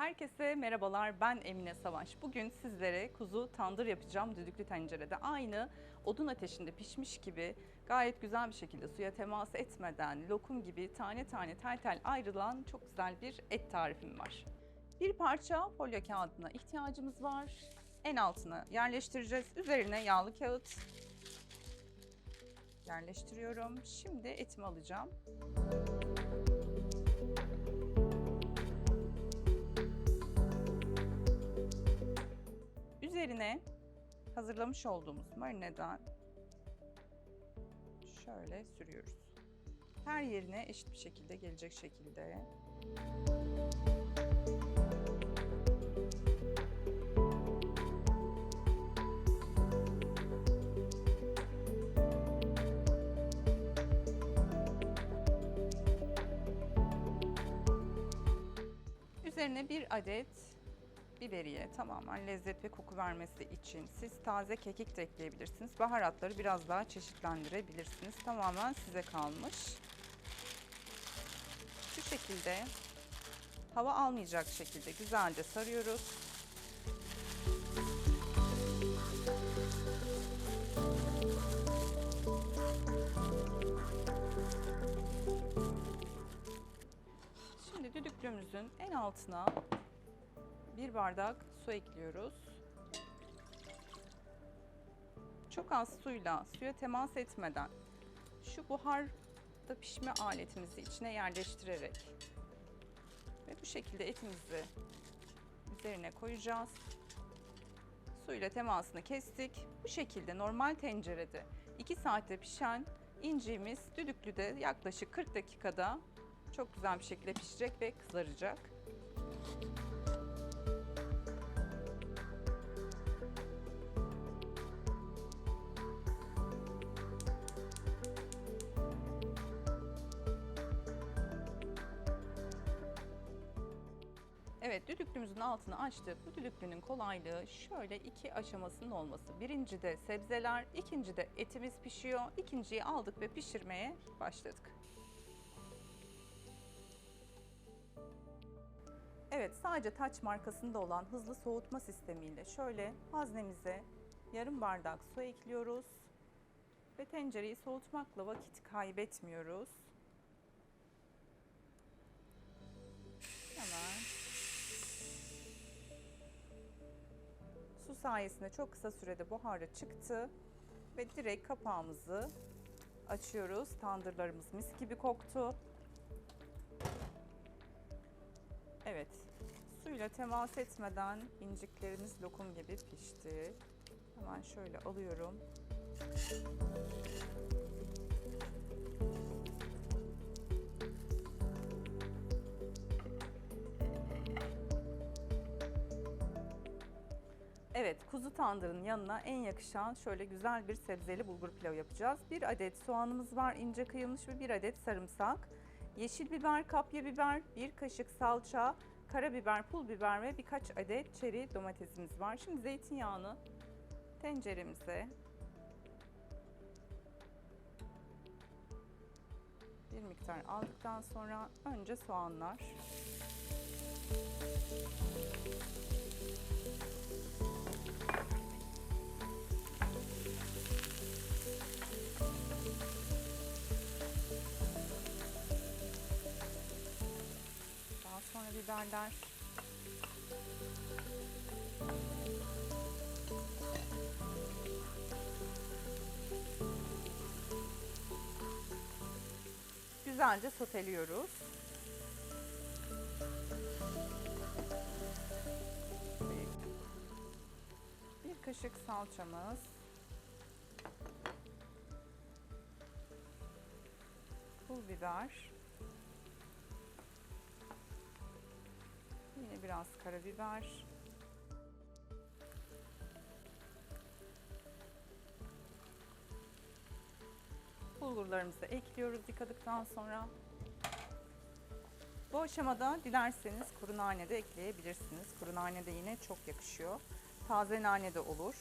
Herkese merhabalar. Ben Emine Savaş. Bugün sizlere kuzu tandır yapacağım düdüklü tencerede. Aynı odun ateşinde pişmiş gibi gayet güzel bir şekilde suya temas etmeden lokum gibi tane tane tel tel ayrılan çok güzel bir et tarifim var. Bir parça folyo kağıdına ihtiyacımız var. En altına yerleştireceğiz. Üzerine yağlı kağıt yerleştiriyorum. Şimdi etimi alacağım. Üzerine hazırlamış olduğumuz marineden şöyle sürüyoruz. Her yerine eşit bir şekilde gelecek şekilde. Üzerine bir adet biberiye tamamen lezzet ve koku vermesi için siz taze kekik de ekleyebilirsiniz. Baharatları biraz daha çeşitlendirebilirsiniz. Tamamen size kalmış. Şu şekilde hava almayacak şekilde güzelce sarıyoruz. Şimdi düdüklüğümüzün en altına bir bardak su ekliyoruz. Çok az suyla suya temas etmeden şu buharda pişme aletimizi içine yerleştirerek ve bu şekilde etimizi üzerine koyacağız. Suyla temasını kestik. Bu şekilde normal tencerede 2 saatte pişen inciğimiz düdüklüde yaklaşık 40 dakikada çok güzel bir şekilde pişecek ve kızaracak. Evet, düdüklümüzün altını açtık. Bu düdüklünün kolaylığı şöyle iki aşamasının olması. Birinci de sebzeler, ikinci de etimiz pişiyor. İkinciyi aldık ve pişirmeye başladık. Evet, sadece Taç markasında olan hızlı soğutma sistemiyle şöyle haznemize yarım bardak su ekliyoruz. Ve tencereyi soğutmakla vakit kaybetmiyoruz. Sayesinde çok kısa sürede buharı çıktı ve direkt kapağımızı açıyoruz. Tandırlarımız mis gibi koktu. Evet, suyla temas etmeden inciklerimiz lokum gibi pişti. Hemen şöyle alıyorum. Evet, kuzu tandırın yanına en yakışan şöyle güzel bir sebzeli bulgur pilavı yapacağız. Bir adet soğanımız var, ince kıyılmış ve bir adet sarımsak. Yeşil biber, kapya biber, bir kaşık salça, karabiber, pul biber ve birkaç adet çeri domatesimiz var. Şimdi zeytinyağını tenceremize bir miktar aldıktan sonra önce soğanlar sonra biberler. Güzelce soteliyoruz. Bir kaşık salçamız. Pul biber. Yine biraz karabiber. Bulgurlarımızı ekliyoruz yıkadıktan sonra. Bu aşamada dilerseniz kuru nane de ekleyebilirsiniz. Kuru nane de yine çok yakışıyor. Taze nane de olur.